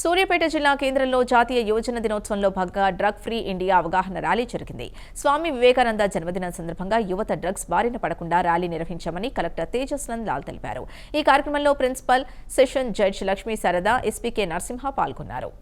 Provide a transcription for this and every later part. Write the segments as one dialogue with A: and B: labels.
A: సూర్యాపేట జిల్లా కేంద్రంలో జాతీయ యువజన దినోత్సవంలో భాగంగా డ్రగ్ ఫ్రీ ఇండియా అవగాహన ర్యాలీ జరిగింది. స్వామి వివేకానంద జన్మదినం సందర్భంగా యువత డ్రగ్స్ బారిన పడకుండా ర్యాలీ నిర్వహించామని కలెక్టర్ తేజస్నంద్ లాల్ తెలిపారు. ఈ కార్యక్రమంలో principal session judge Lakshmi Sharada SPK Narasimha పాల్గొన్నారు.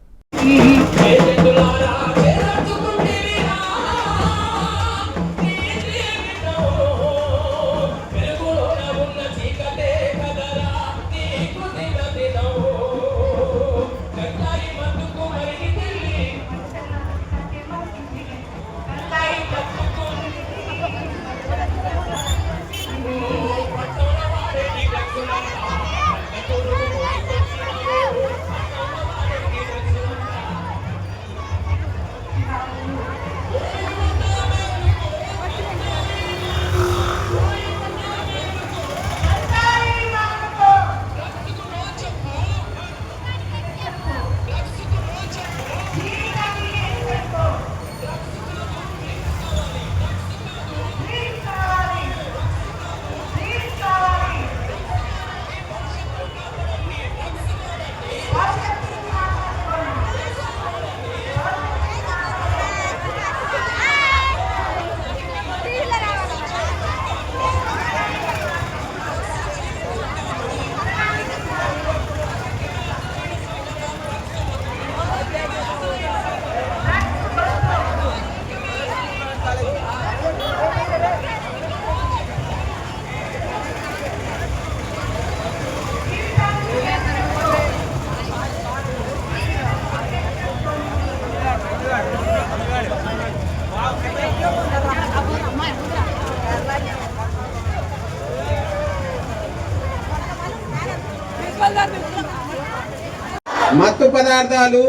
B: మత్తు పదార్థాలు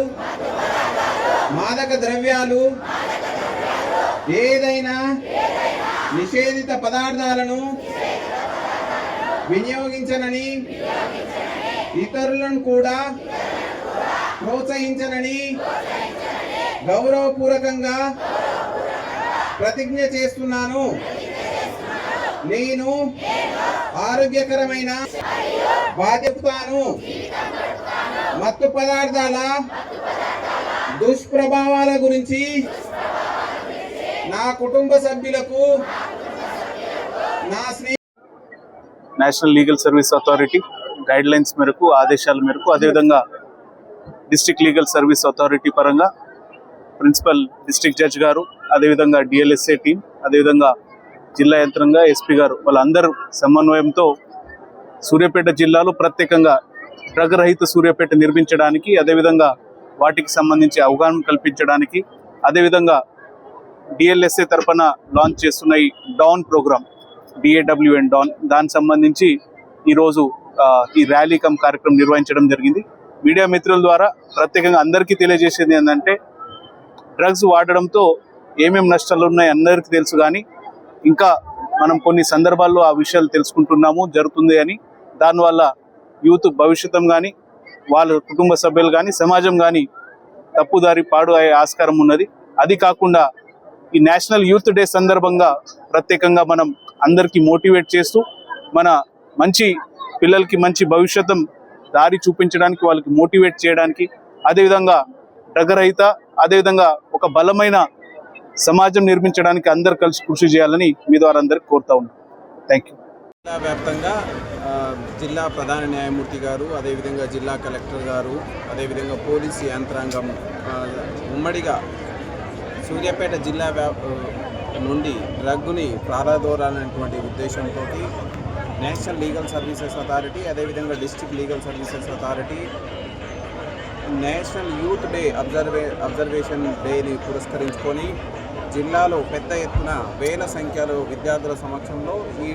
B: మాదక ద్రవ్యాలు ఏదైనా నిషేధిత పదార్థాలను వినియోగించనని ఇతరులను కూడా ప్రోత్సహించనని గౌరవపూర్వకంగా ప్రతిజ్ఞ చేస్తున్నాను. నేను ఆరోగ్యకరమైన బాధ్యతను మత్తు పదార్థాల దుష్ప్రభావాల గురించి నా కుటుంబ సభ్యులకు నా స్నేహి
C: national legal service authority guidelines మేరకు ఆదేశాల మేరకు అదేవిధంగా డిస్ట్రిక్ట్ లీగల్ సర్వీస్ అథారిటీ పరంగా ప్రిన్సిపల్ డిస్ట్రిక్ట్ జడ్జ్ గారు అదేవిధంగా డిఎల్ఎస్ఏ టీం అదేవిధంగా జిల్లా యంత్రంగా ఎస్పీ గారు వాళ్ళందరూ సమన్వయంతో సూర్యాపేట జిల్లాలో ప్రత్యేకంగా డ్రగ్ రహిత సూర్యాపేట నిర్మించడానికి అదేవిధంగా వాటికి సంబంధించి అవగాహన కల్పించడానికి అదేవిధంగా డిఎల్ఎస్ఏ తరఫున లాంచ్ చేస్తున్న ఈ డాన్ ప్రోగ్రామ్ డిఏడబ్ల్యూఎన్ డాన్ దానికి సంబంధించి ఈరోజు ఈ ర్యాలీ కమ్ కార్యక్రమం నిర్వహించడం జరిగింది. మీడియా మిత్రుల ద్వారా ప్రత్యేకంగా అందరికీ తెలియజేసేది ఏంటంటే డ్రగ్స్ వాడడంతో ఏమేమి నష్టాలు ఉన్నాయి అందరికీ తెలుసు కానీ ఇంకా మనం కొన్ని సందర్భాల్లో ఆ విషయాలు తెలుసుకుంటున్నాము జరుగుతుంది అని. దానివల్ల యూత్ భవిష్యత్తం కానీ వాళ్ళ కుటుంబ సభ్యులు కానీ సమాజం కానీ తప్పుదారి పాడు అయ్యే ఆస్కారం ఉన్నది. అది కాకుండా ఈ నేషనల్ యూత్ డే సందర్భంగా ప్రత్యేకంగా మనం అందరికీ మోటివేట్ చేస్తూ మన మంచి పిల్లలకి మంచి భవిష్యత్తం దారి చూపించడానికి వాళ్ళకి మోటివేట్ చేయడానికి అదేవిధంగా డ్రగ్ రహిత అదేవిధంగా ఒక బలమైన సమాజం నిర్మించడానికి అందరు కలిసి కృషి చేయాలని మీ ద్వారా అందరికి కోరుతా ఉన్నాను థ్యాంక్ యూ
D: జిల్లా వ్యాప్తంగా జిల్లా ప్రధాన న్యాయమూర్తి గారు అదేవిధంగా జిల్లా కలెక్టర్ గారు అదేవిధంగా పోలీసు యంత్రాంగం ఉమ్మడిగా సూర్యాపేట జిల్లా వ్యా- నుండి డ్రగ్ని ప్రారంభోరాలనేటువంటి ఉద్దేశంతో నేషనల్ లీగల్ సర్వీసెస్ అథారిటీ అదేవిధంగా district legal services authority national youth day observe observation డేని పురస్కరించుకొని జిల్లాలో పెద్ద ఎత్తున వేల సంఖ్యలో విద్యార్థుల సమక్షంలో ఈ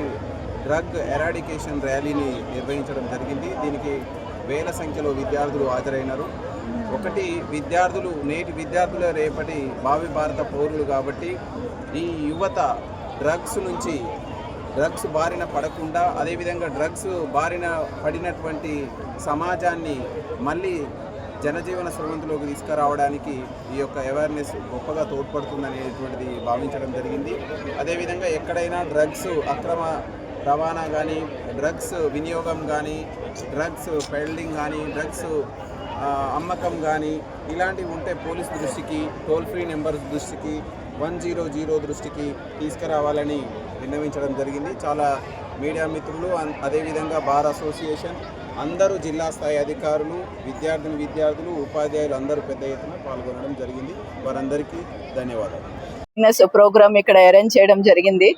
D: డ్రగ్ ఎరాడికేషన్ ర్యాలీని నిర్వహించడం జరిగింది. దీనికి వేల సంఖ్యలో విద్యార్థులు హాజరైనారు. ఒకటి విద్యార్థులు నేటి విద్యార్థుల రేపటి భావి భారత పౌరులు కాబట్టి ఈ యువత డ్రగ్స్ నుంచి డ్రగ్స్ బారిన పడకుండా అదేవిధంగా డ్రగ్స్ బారిన పడినటువంటి సమాజాన్ని మళ్ళీ జనజీవన స్రవంతిలోకి తీసుకురావడానికి ఈ యొక్క అవేర్నెస్ గొప్పగా తోడ్పడుతుందనేటువంటిది భావించడం జరిగింది. అదేవిధంగా ఎక్కడైనా డ్రగ్స్ అక్రమ రవాణా కానీ డ్రగ్స్ వినియోగం కానీ డ్రగ్స్ పెల్డింగ్ కానీ డ్రగ్స్ అమ్మకం కానీ ఇలాంటివి ఉంటే పోలీస్ దృష్టికి టోల్ ఫ్రీ నెంబర్ దృష్టికి వన్ జీరో జీరో దృష్టికి తీసుకురావాలని విన్నవించడం జరిగింది. చాలా మీడియా మిత్రులు అదేవిధంగా బార్ అసోసియేషన్ అందరూ జిల్లా స్థాయి అధికారులు విద్యార్థిని విద్యార్థులు ఉపాధ్యాయులు అందరూ పెద్ద ఎత్తున పాల్గొనడం జరిగింది. వారందరికీ ధన్యవాదాలు.
E: ఫిట్నెస్ ప్రోగ్రామ్ ఇక్కడ అరేంజ్ చేయడం జరిగింది.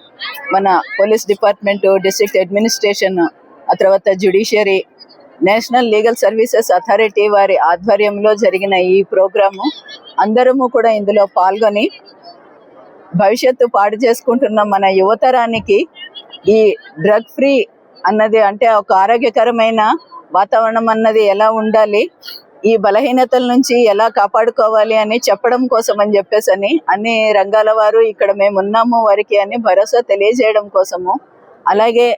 E: మన పోలీస్ డిపార్ట్మెంట్ డిస్ట్రిక్ట్ అడ్మినిస్ట్రేషన్ ఆ తర్వాత judiciary national legal services authority వారి ఆధ్వర్యంలో జరిగిన ఈ ప్రోగ్రాము అందరము కూడా ఇందులో పాల్గొని భవిష్యత్తు పాడు చేసుకుంటున్న మన యువతరానికి ఈ డ్రగ్ ఫ్రీ అన్నది అంటే ఒక ఆరోగ్యకరమైన వాతావరణం అన్నది ఎలా ఉండాలి? ఈ బలహీనతల నుంచి ఎలా కాపాడుకోవాలి అని చెప్పడం కోసం అని చెప్పేసి అని అన్ని రంగాల వారు ఇక్కడ మేము ఉన్నాము వారికి అని భరోసా తెలియజేయడం కోసము. అలాగే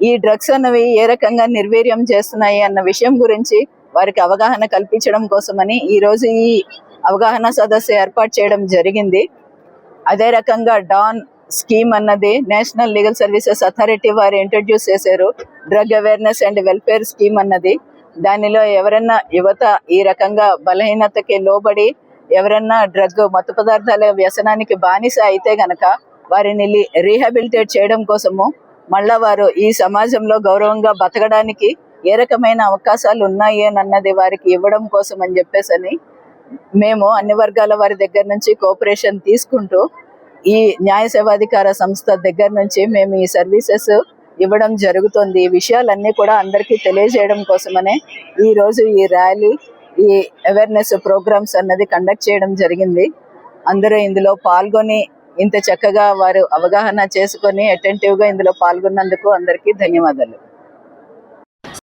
E: ఈ డ్రగ్స్ అన్నవి ఏ రకంగా నిర్వీర్యం చేస్తున్నాయి అన్న విషయం గురించి వారికి అవగాహన కల్పించడం కోసమని ఈ రోజు ఈ అవగాహన సదస్సు ఏర్పాటు చేయడం జరిగింది. అదే రకంగా డాన్ స్కీమ్ అన్నది నేషనల్ లీగల్ సర్వీసెస్ అథారిటీ వారు ఇంట్రడ్యూస్ చేశారు. Drug awareness and welfare scheme అన్నది. దానిలో ఎవరన్నా యువత ఈ రకంగా బలహీనతకి లోబడి ఎవరన్నా డ్రగ్ మత్తు పదార్థాల వ్యసనానికి బానిస అయితే గనక వారిని రీహాబిలిటేట్ చేయడం కోసము మళ్ళా వారు ఈ సమాజంలో గౌరవంగా బతకడానికి ఏ రకమైన అవకాశాలు ఉన్నాయి అన్నది వారికి ఇవ్వడం కోసం అని చెప్పేసి అని మేము అన్ని వర్గాల వారి దగ్గర నుంచి కోఆపరేషన్ తీసుకుంటూ ఈ న్యాయ సేవాధికార సంస్థ దగ్గర నుంచి మేము ఈ సర్వీసెస్ ఇవ్వడం జరుగుతుంది. ఈ విషయాలన్నీ కూడా అందరికీ తెలియజేయడం కోసమనే ఈ రోజు ఈ ర్యాలీ ఈ అవేర్నెస్ ప్రోగ్రామ్స్ అన్నది కండక్ట్ చేయడం జరిగింది. అందరూ ఇందులో పాల్గొని ఇంత చక్కగా వారు అవగాహన చేసుకొని అటెంటివ్గా ఇందులో పాల్గొన్నందుకు అందరికీ ధన్యవాదాలు.